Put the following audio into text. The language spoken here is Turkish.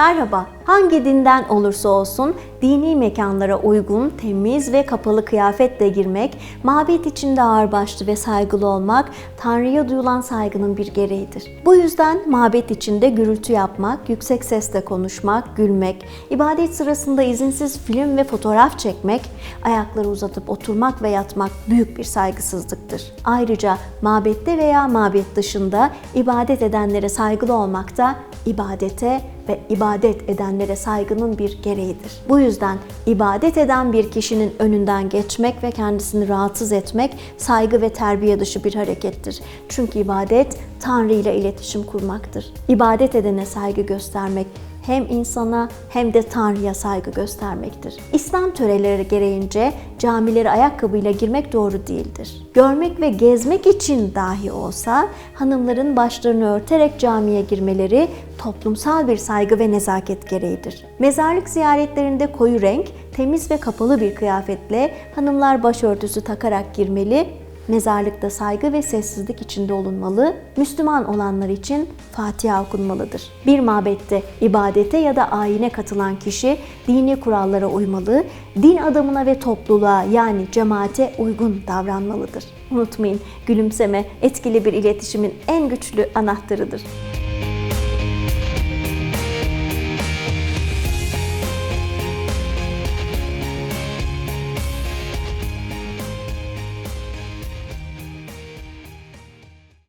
Merhaba, hangi dinden olursa olsun dini mekanlara uygun, temiz ve kapalı kıyafetle girmek, mabet içinde ağırbaşlı ve saygılı olmak, Tanrı'ya duyulan saygının bir gereğidir. Bu yüzden mabet içinde gürültü yapmak, yüksek sesle konuşmak, gülmek, ibadet sırasında izinsiz film ve fotoğraf çekmek, ayakları uzatıp oturmak ve yatmak büyük bir saygısızlıktır. Ayrıca mabette veya mabet dışında ibadet edenlere saygılı olmak da ibadete ve ibadet edenlere saygının bir gereğidir. Bu yüzden ibadet eden bir kişinin önünden geçmek ve kendisini rahatsız etmek saygı ve terbiye dışı bir harekettir. Çünkü ibadet Tanrı ile iletişim kurmaktır. İbadet edene saygı göstermek hem insana hem de Tanrı'ya saygı göstermektir. İslam töreleri gereğince camilere ayakkabıyla girmek doğru değildir. Görmek ve gezmek için dahi olsa hanımların başlarını örterek camiye girmeleri toplumsal bir saygı ve nezaket gereğidir. Mezarlık ziyaretlerinde koyu renk, temiz ve kapalı bir kıyafetle hanımlar başörtüsü takarak girmeli Mezarlıkta saygı ve sessizlik içinde olunmalı, Müslüman olanlar için Fatiha okunmalıdır. Bir mabette ibadete ya da ayine katılan kişi dini kurallara uymalı, din adamına ve topluluğa yani cemaate uygun davranmalıdır. Unutmayın, gülümseme etkili bir iletişimin en güçlü anahtarıdır.